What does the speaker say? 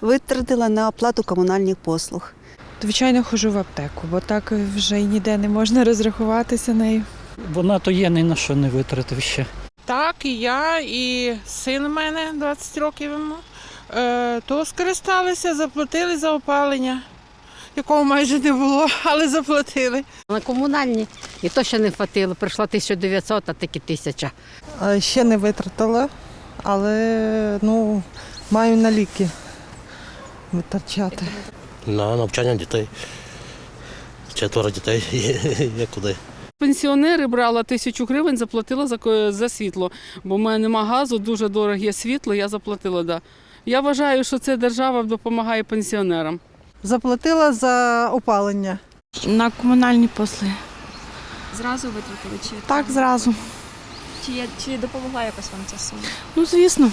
Витратила на оплату комунальних послуг. Звичайно, ходжу в аптеку, бо так вже й ніде не можна розрахуватися нею. Вона то є ні на що не витратив ще. Так, і я, і син у мене 20 років йому. Е, то скористалися, заплатили за опалення, якого майже не було, але заплатили. На комунальні і то ще не хватило. Прийшла 1900, а таки тисяча. Ще не витратила, але ну, маю на ліки витрачати. На навчання дітей. Четверо дітей є куди. Пенсіонери брала тисячу гривень, заплатила за, за світло, бо в мене нема газу, дуже дороге світло, я заплатила, да. Я вважаю, що це держава допомагає пенсіонерам. Заплатила за опалення. На комунальні послуги. Зразу витратили чи Так, зразу. чи, чи допомогла якось вам ця сума? Ну, звісно.